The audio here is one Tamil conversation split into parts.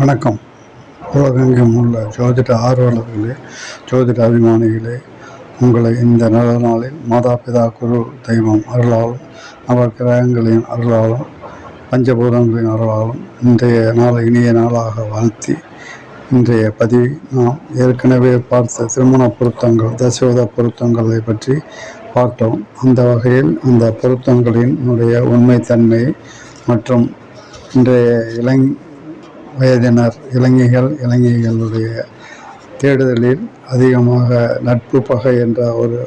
வணக்கம். உலகெங்கும் உள்ள ஜோதிட ஆர்வலர்களே ஜோதிட அபிமானிகளே உங்களை இந்த நல்ல நாளில் மாதா பிதா குரு தெய்வம் அருளாலும் அவர் கிரகங்களின் அருளாலும் பஞ்சபூதங்களின் அருளாலும் இன்றைய நாளை இனிய நாளாக வாழ்த்தி இன்றைய பதிவை நாம் ஏற்கனவே பார்த்த திருமண பொருத்தங்கள் தசவத பொருத்தங்களை பற்றி பார்த்தோம். அந்த வகையில் அந்த பொருத்தங்களினுடைய உண்மைத்தன்மை மற்றும் இன்றைய இளங் வயதினர் இளைஞர்கள் இளைஞர்களுடைய தேடுதலில் அதிகமாக நட்பு பகை என்ற ஒரு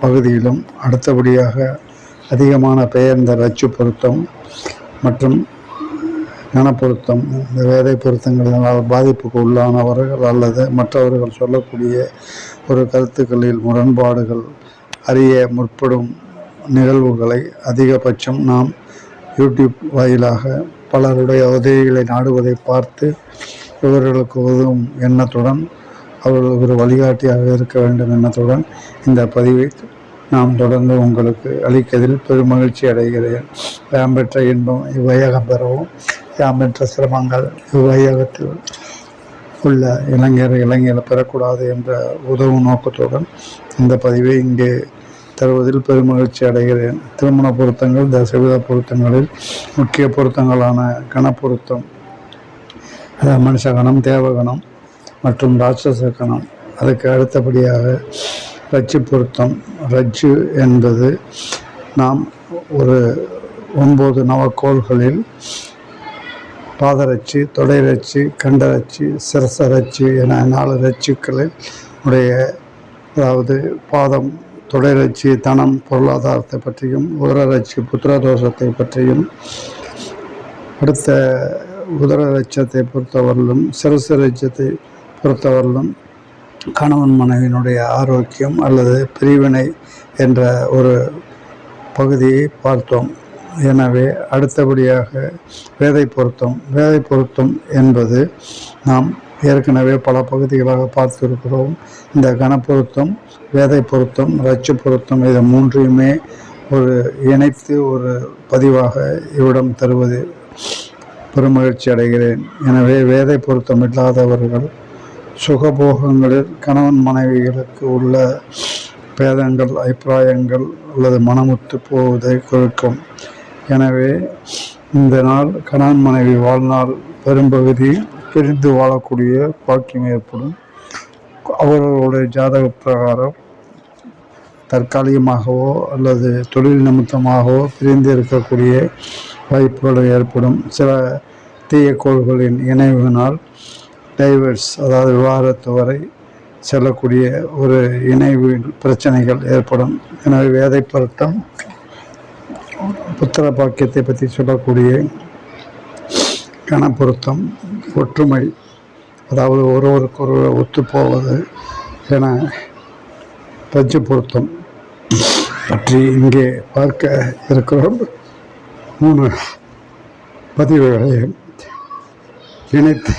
பகுதியிலும் அடுத்தபடியாக அதிகமான பெயர்ந்த ரச்சு பொருத்தம் மற்றும் கணப்பொருத்தம் இந்த வேதை பொருத்தங்களினால் பாதிப்புக்கு உள்ளானவர்கள் அல்லது மற்றவர்கள் சொல்லக்கூடிய ஒரு கருத்துக்களில் முரண்பாடுகள் அறிய முற்படும் நிகழ்வுகளை அதிகபட்சம் நாம் யூடியூப் வாயிலாக பலருடைய உதவிகளை நாடுவதை பார்த்து இவர்களுக்கு உதவும் எண்ணத்துடன் அவர்களுக்கு ஒரு வழிகாட்டியாக இருக்க வேண்டும் எண்ணத்துடன் இந்த பதிவை நாம் தொடர்ந்து உங்களுக்கு அளிக்கதில் பெருமகிழ்ச்சி அடைகிறேன். யாம் பெற்ற இன்பம் இவ்வையகம் பெறவும் யாம் பெற்ற சிரமங்கள் இவ்வையகத்தில் உள்ள இளைஞர் இளைஞர்கள் பெறக்கூடாது என்ற உதவும் நோக்கத்துடன் இந்த பதிவை இங்கே தருவதில் பெருமகிழ்ச்சி அடைகிறேன். திருமண பொருத்தங்கள் தசவித பொருத்தங்களில் முக்கிய பொருத்தங்களான கணப்பொருத்தம் அதாவது மனுஷகணம் தேவகணம் மற்றும் ராட்சச கணம் அதுக்கு அடுத்தபடியாக ரஜ்ஜு பொருத்தம். ரச்சு என்பது நாம் ஒரு ஒம்பது நவக்கோள்களில் பாதரச்சு தொடைரச்சு கண்டரச்சு சிரசரச்சு என நாலு ரச்சுக்களில் உடைய அதாவது பாதம் தொடரட்சி தனம் பொருளாதாரத்தை பற்றியும் உதரட்சி புத்திரதோஷத்தை பற்றியும் அடுத்த உதரட்சத்தை பொறுத்தவரையிலும் சிரசு லட்சத்தை பொறுத்தவரையிலும் கணவன் மனைவியினுடைய ஆரோக்கியம் அல்லது பிரிவினை என்ற ஒரு பகுதியை பார்த்தோம். எனவே அடுத்தபடியாக வேதை பொருத்தம். வேதை பொருத்தம் என்பது நாம் ஏற்கனவே பல பகுதிகளாக பார்த்திருக்கிறோம். இந்த கணப்பொருத்தம் வேதை பொருத்தம் ரச்சு பொருத்தம் இதை மூன்றையுமே ஒரு இணைத்து ஒரு பதிவாக இவ்விடம் தருவது பெருமகிழ்ச்சி அடைகிறேன். எனவே வேதை பொருத்தம் இல்லாதவர்கள் சுகபோகங்களில் கணவன் மனைவிகளுக்கு உள்ள பேதங்கள் அபிப்பிராயங்கள் அல்லது மனமுத்து போவதை குறிக்கும். எனவே இந்த நாள் கணவன் மனைவி வாழ்நாள் பெரும்பகுதி பிரிந்து வாழக்கூடிய பாக்கியம் ஏற்படும். அவர்களுடைய ஜாதக பிரகாரம் தற்காலிகமாகவோ அல்லது தொழில் நிமித்தமாகவோ பிரிந்து இருக்கக்கூடிய வாய்ப்புகள் ஏற்படும். சில தீய கோள்களின் இணைவினால் டைவர்ஸ் அதாவது விவாகரத்து வரை செல்லக்கூடிய ஒரு இணைவு பிரச்சனைகள் ஏற்படும். எனவே வேதை பொருத்தம் புத்திர பாக்கியத்தை பற்றி சொல்லக்கூடிய கணப்பொருத்தம் ஒற்றுமை அதாவது ஒருவருக்கொருவர் ஒத்துப்போவது என பஞ்சு பொருத்தம். பற்றி இங்கே பார்க்க இருக்கிறோம். மூணு பதிவுகளை இணைத்து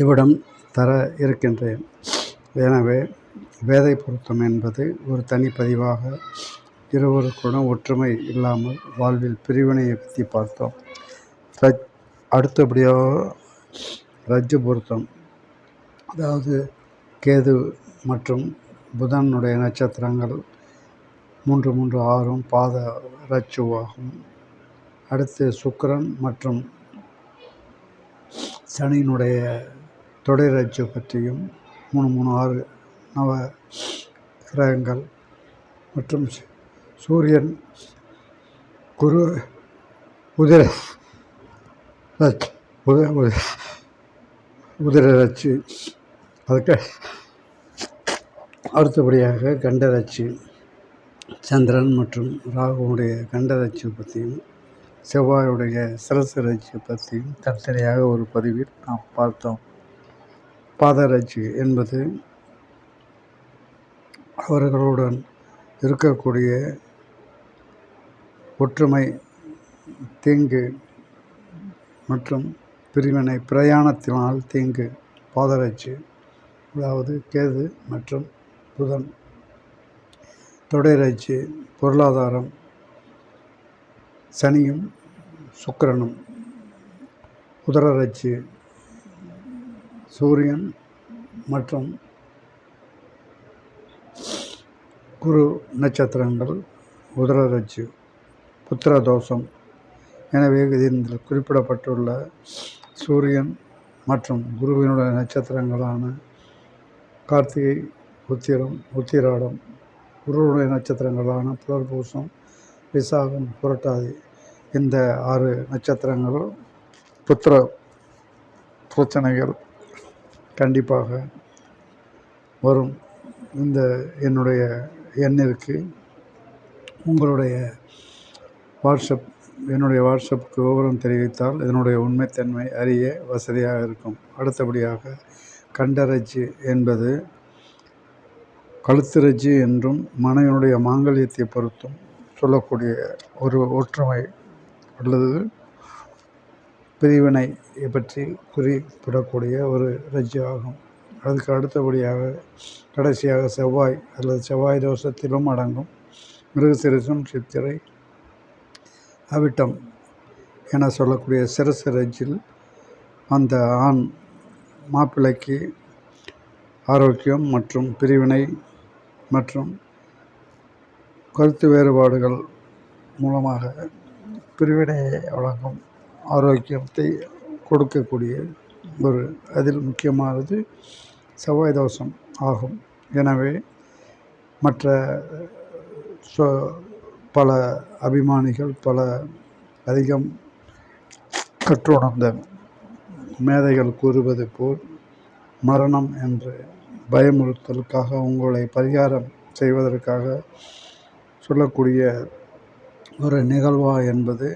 இவ்விடம் தர இருக்கின்றேன். எனவே வேதை பொருத்தம் என்பது ஒரு தனிப்பதிவாக இருவருக்குடன் ஒற்றுமை இல்லாமல் வாழ்வில் பிரிவினையை பற்றி பார்த்தோம். ரஜ் அடுத்தபடியாக ரஜ்ஜு பொருத்தம் அதாவது கேது மற்றும் புதனுடைய நட்சத்திரங்கள் மூன்று மூன்று ஆறும் பாத ரச்சுவாகும். அடுத்து சுக்கரன் மற்றும் சனியினுடைய தொடை ரச்சு பற்றியும் மூணு மூணு ஆறு நவ கிரகங்கள் மற்றும் சூரியன் குரு உதிர ரச் உத உத- உதிர அதுக்கு அடுத்தபடியாக கண்டரச்சு சந்திரன் மற்றும் ராகுவுடைய கண்டரச்சு பற்றியும் செவ்வாயுடைய சிரசரட்சி பற்றியும் தனித்தனியாக ஒரு பதிவில் நாம் பார்த்தோம். பாதரட்சி என்பது அவர்களுடன் இருக்கக்கூடிய ஒற்றுமை தீங்கு மற்றும் பிரிவினை பிரயாணத்தினால் தீங்கு பாதரட்சி அதாவது கேது மற்றும் புதன். தொடைரட்சி பொருளாதாரம் சனியும் சுக்கிரனும். உதரரட்சி சூரியன் மற்றும் குரு நட்சத்திரங்கள் உதரரட்சி புத்திர தோஷம் எனவே இதில் குறிப்பிடப்பட்டுள்ள சூரியன் மற்றும் குருவினுடைய நட்சத்திரங்களான கார்த்திகை உத்திரம் உத்திராடம் குருவுடைய நட்சத்திரங்களான புலர்பூசம் விசாகம் புரட்டாதி இந்த ஆறு நட்சத்திரங்களும் புத்திர பிரச்சனைகள் கண்டிப்பாக வரும். இந்த என்னுடைய எண்ணிற்கு உங்களுடைய வாட்ஸ்அப் என்னுடைய வாட்ஸ்அப்புக்கு விவரம் தெரிவித்தால் இதனுடைய உண்மைத்தன்மை அறிய வசதியாக இருக்கும். அடுத்தபடியாக கண்டரஜ்ஜு என்பது கழுத்திரஜ்ஜு என்றும் மனைவினுடைய மாங்கல்யத்தை பொறுத்தும் சொல்லக்கூடிய ஒரு ஒற்றுமை அல்லது பிரிவினை பற்றி குறிப்பிடக்கூடிய ஒரு ரஜ்ஜு ஆகும். அதுக்கு அடுத்தபடியாக கடைசியாக செவ்வாய் அல்லது செவ்வாய் தோஷத்திலும் அடங்கும் மிருகசிரசம் சித்திரை அவிட்டம் என சொல்லக்கூடிய சிரசு ரஜ்ஜில் அந்த ஆண் மாப்பிள்ளைக்கு ஆரோக்கியம் மற்றும் பிரிவினை மற்றும் கருத்து வேறுபாடுகள் மூலமாக பிரிவினையை வழங்கும் ஆரோக்கியத்தை கொடுக்கக்கூடிய ஒரு அதில் முக்கியமானது செவ்வாய் தோஷம் ஆகும். எனவே மற்ற சொ பல அபிமானிகள் பல அதிகம் கற்றுணர்ந்த மேதைகள் கூறுவது போல் மரணம் என்று பயமுறுத்தலுக்காக உங்களை பரிகாரம் செய்வதற்காக சொல்லக்கூடிய ஒரு நிகழ்வா என்பது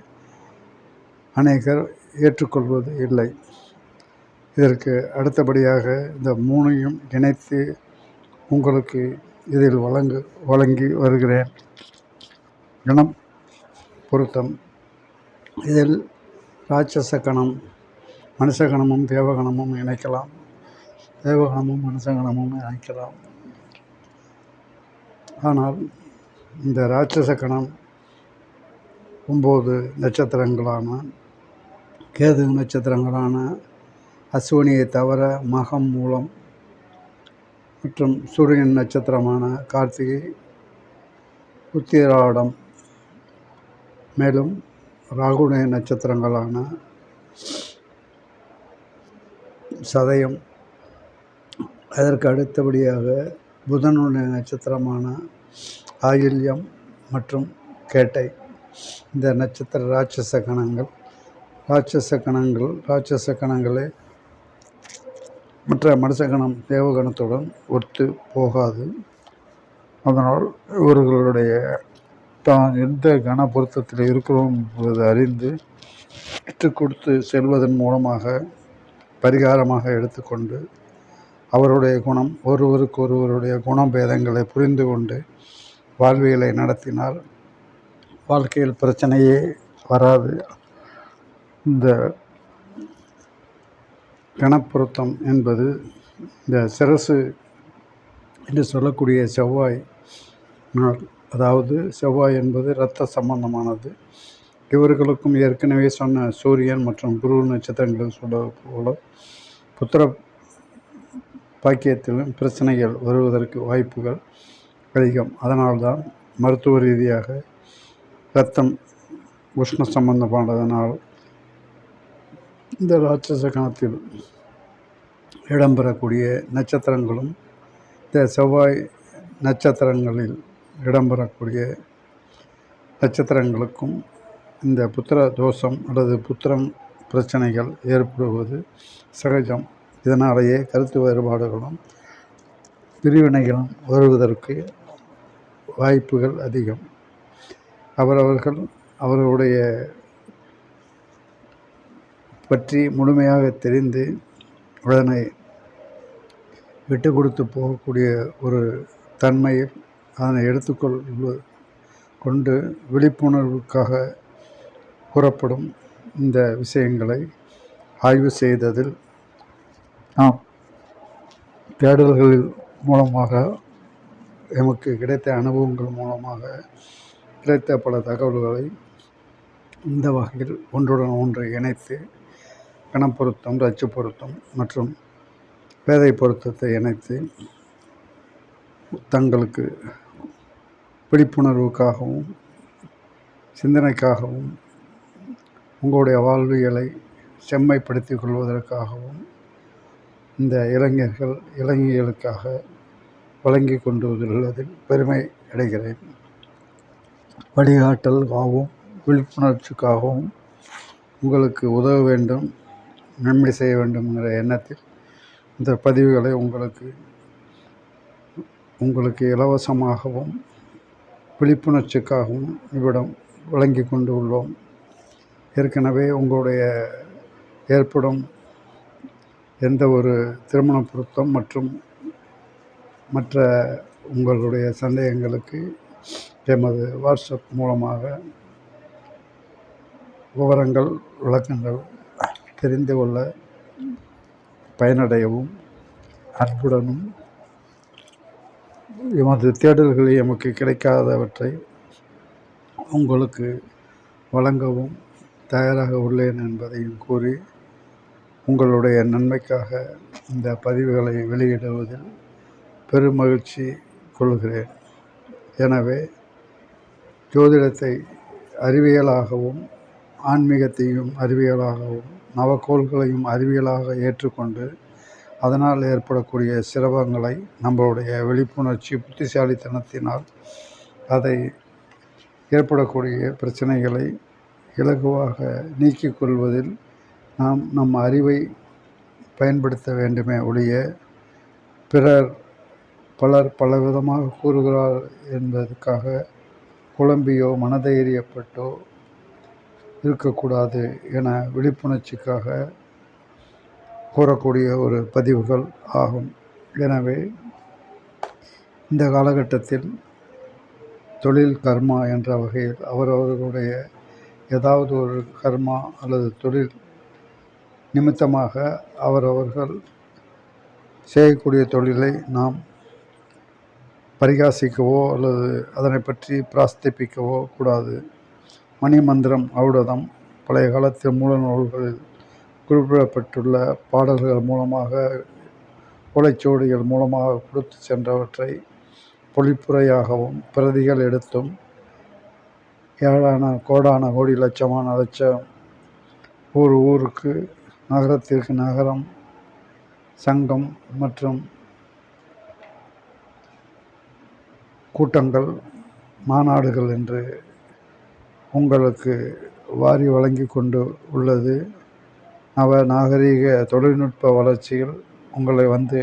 அநேகர் ஏற்றுக்கொள்வது இல்லை. இதற்கு அடுத்தபடியாக இந்த மூணையும் இணைத்து உங்களுக்கு இதில் வழங்கு வழங்கி வருகிறேன். கணம் பொருத்தம் இதில் ராட்சச கணம் மனுஷகணமும் தேவகணமும் இணைக்கலாம். தேவகணமும் மனுஷகணமும் இணைக்கலாம். ஆனால் இந்த ராட்சச கணம் ஒம்பது நட்சத்திரங்களான கேது நட்சத்திரங்களான அஸ்வினியை தவிர மகம் மூலம் மற்றும் சூரியன் நட்சத்திரமான கார்த்திகை உத்திராடம் மேலும் ராகுடைய நட்சத்திரங்களான சதயம் அதற்கு அடுத்தபடியாக புதனுடைய நட்சத்திரமான ஆயில்யம் மற்றும் கேட்டை. இந்த நட்சத்திர ராட்சச கணங்கள் ராட்சச கணங்கள் ராட்சச கணங்களே மற்ற மனுஷகணம் தேவகணத்துடன் ஒத்து போகாது. அதனால் இவர்களுடைய தான் எந்த கன பொருத்தத்தில் இருக்கிறோம் என்பதை அறிந்து விட்டு கொடுத்து செல்வதன் மூலமாக பரிகாரமாக எடுத்துக்கொண்டு அவருடைய குணம் ஒருவருக்கு ஒருவருடைய குணபேதங்களை புரிந்து கொண்டு வாழ்வியலை நடத்தினால் வாழ்க்கையில் பிரச்சனையே வராது. இந்த கணப்பொருத்தம் என்பது இந்த சிரசு என்று சொல்லக்கூடிய செவ்வாய் நாள் அதாவது செவ்வாய் என்பது இரத்த சம்பந்தமானது. இவர்களுக்கும் ஏற்கனவே சொன்ன சூரியன் மற்றும் குரு நட்சத்திரங்கள் சொல்ல போல புத்திர பாக்கியத்திலும் பிரச்சனைகள் வருவதற்கு வாய்ப்புகள் அதிகம். அதனால்தான் மருத்துவ ரீதியாக இரத்தம் உஷ்ண சம்பந்தமானதனால் இந்த ராட்சச கணத்தில் இடம்பெறக்கூடிய நட்சத்திரங்களும் இந்த செவ்வாய் நட்சத்திரங்களில் இடம்பெறக்கூடிய நட்சத்திரங்களுக்கும் இந்த புத்திர தோஷம் அல்லது புத்திரம் பிரச்சனைகள் ஏற்படுவது சகஜம். இதனாலேயே கருத்து வேறுபாடுகளும் பிரிவினைகளும் வருவதற்கு வாய்ப்புகள் அதிகம். அவரவர்கள் அவர்களுடைய பற்றி முழுமையாக தெரிந்து உடனே விட்டு கொடுத்து போகக்கூடிய ஒரு தன்மையில் அதனை எடுத்துக்கொள் கொண்டு விழிப்புணர்வுக்காக கூறப்படும் இந்த விஷயங்களை ஆய்வு செய்ததில் நாம் தேடல்களில் மூலமாக எமக்கு கிடைத்த அனுபவங்கள் மூலமாக கிடைத்த பல தகவல்களை இந்த வகையில் ஒன்றுடன் ஒன்று இணைத்து கணப்பொருத்தம் ரச்சு பொருத்தம் மற்றும் பேதை பொருத்தத்தை இணைத்து தங்களுக்கு விழிப்புணர்வுக்காகவும் சிந்தனைக்காகவும் உங்களுடைய வாழ்வியலை செம்மைப்படுத்திக் கொள்வதற்காகவும் இந்த இளைஞர்கள் இளைஞர்களுக்காக வழங்கி கொண்டு வருவதில் பெருமை அடைகிறேன். வழிகாட்டலுக்காகவும் விழிப்புணர்ச்சிக்காகவும் உங்களுக்கு உதவ வேண்டும் நன்மை செய்ய வேண்டும் என்கிற எண்ணத்தில் இந்த பதிவுகளை உங்களுக்கு உங்களுக்கு இலவசமாகவும் விழிப்புணர்ச்சிக்காகவும் இவ்விடம் வழங்கி கொண்டு உள்ளோம். ஏற்கனவே உங்களுடைய ஏற்படும் எந்த ஒரு திருமண பொருத்தம் மற்றும் மற்ற உங்களுடைய சந்தேகங்களுக்கு எமது வாட்ஸ்அப் மூலமாக விவரங்கள் விளக்கங்கள் தெரிந்து கொள்ள பயனடையவும் அன்புடனும் எமது தேடல்களில் எமக்கு கிடைக்காதவற்றை உங்களுக்கு வழங்கவும் தயாராக உள்ளேன் என்பதையும் கூறி உங்களுடைய நன்மைக்காக இந்த பதிவுகளை வெளியிடுவதில் பெருமகிழ்ச்சி கொள்கிறேன். எனவே ஜோதிடத்தை அறிவியலாகவும் ஆன்மீகத்தையும் அறிவியலாகவும் நவக்கோள்களையும் அறிவியலாக ஏற்றுக்கொண்டு அதனால் ஏற்படக்கூடிய சிரமங்களை நம்மளுடைய விழிப்புணர்ச்சி புத்திசாலித்தனத்தினால் அதை ஏற்படக்கூடிய பிரச்சனைகளை இலகுவாக நீக்கிக் கொள்வதில் நாம் நம் அறிவை பயன்படுத்த வேண்டுமே ஒழிய பிறர் பலர் பலவிதமாக கூறுகிறார் என்பதற்காக குழம்பியோ மனதைரியப்பட்டோ இருக்கக்கூடாது என விழிப்புணர்ச்சிக்காக கூறக்கூடிய ஒரு பதிவுகள் ஆகும். எனவே இந்த காலகட்டத்தில் தொழில் கர்மா என்ற வகையில் அவரவர்களுடைய ஏதாவது ஒரு கர்மா அல்லது தொழில் நிமித்தமாக அவரவர்கள் செய்யக்கூடிய தொழிலை நாம் பரிகாசிக்கவோ அல்லது அதனை பற்றி பிராஸ்திப்பிக்கவோ கூடாது. மணிமந்திரம் அவுடதம் பழைய காலத்து மூல நூல்களில் குறிப்பிடப்பட்டுள்ள பாடல்கள் மூலமாக ஓலைச்சுவடிகள் மூலமாக கொடுத்து சென்றவற்றை பொழிப்புரையாகவும் பிரதிகள் எடுத்தும் ஏழான கோடான கோடி லட்சமான லட்சம் ஒரு ஊருக்கு நகரத்திற்கு நகரம் சங்கம் மற்றும் கூட்டங்கள் மாநாடுகள் என்று உங்களுக்கு வாரி வழங்கி கொண்டு உள்ளது. நவ நாகரீக தொழில்நுட்ப வளர்ச்சியில் உங்களை வந்து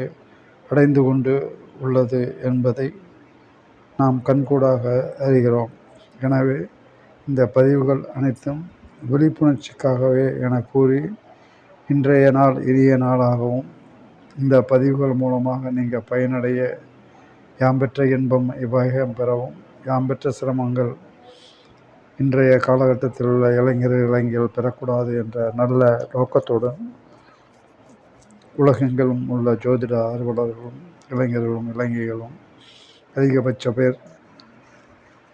அடைந்து கொண்டு உள்ளது என்பதை நாம் கண்கூடாக அறிகிறோம். எனவே இந்த பதிவுகள் அனைத்தும் விழிப்புணர்ச்சிக்காகவே என கூறி இன்றைய நாள் இனிய நாளாகவும் இந்த பதிவுகள் மூலமாக நீங்கள் பயனடைய யாம் பெற்ற இன்பம் இவ்வகம் பெறவும் யாம் பெற்ற சிரமங்கள் இன்றைய காலகட்டத்தில் உள்ள இளைஞர் இளைஞர்கள் பெறக்கூடாது என்ற நல்ல நோக்கத்துடன் உலகெங்கிலும் உள்ள ஜோதிட ஆர்வலர்களும் இளைஞர்களும் இளைஞர்களும் அதிகபட்ச பேர்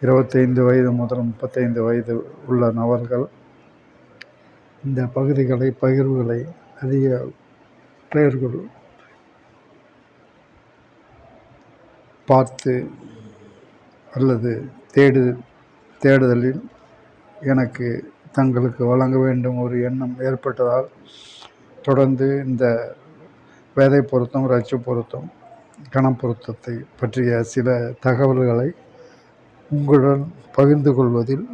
இருபத்தைந்து வயது முதல் முப்பத்தைந்து வயது உள்ள நபர்கள் இந்த பகுதிகளை பகிர்வுகளை அதிக பேர்கள் பார்த்து அல்லது தேடு தேடுதலில் எனக்கு தங்களுக்கு வழங்க வேண்டும் ஒரு எண்ணம் ஏற்பட்டதால் தொடர்ந்து இந்த வேதை பொருத்தம் ரச்சு பொருத்தம் கணப்பொருத்தத்தை பற்றிய சில தகவல்களை உங்களுடன் பகிர்ந்து கொள்வதில்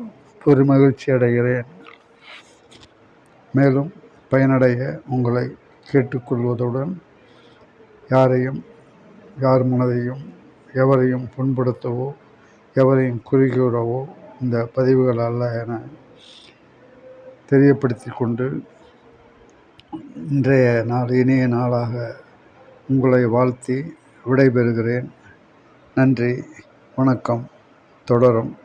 பெருமகிழ்ச்சி அடைகிறேன். மேலும் பயனடைய உங்களை கேட்டுக்கொள்வதுடன் யாரையும் யார் மனதையும் எவரையும் புண்படுத்தவோ எவரையும் குறிக்கூறவோ இந்த பதிவுகள் அல்ல என தெரியப்படுத்தி கொண்டு இன்றைய நாள் இனிய நாளாக உங்களை வாழ்த்தி விடைபெறுகிறேன். நன்றி வணக்கம் தொடரும்.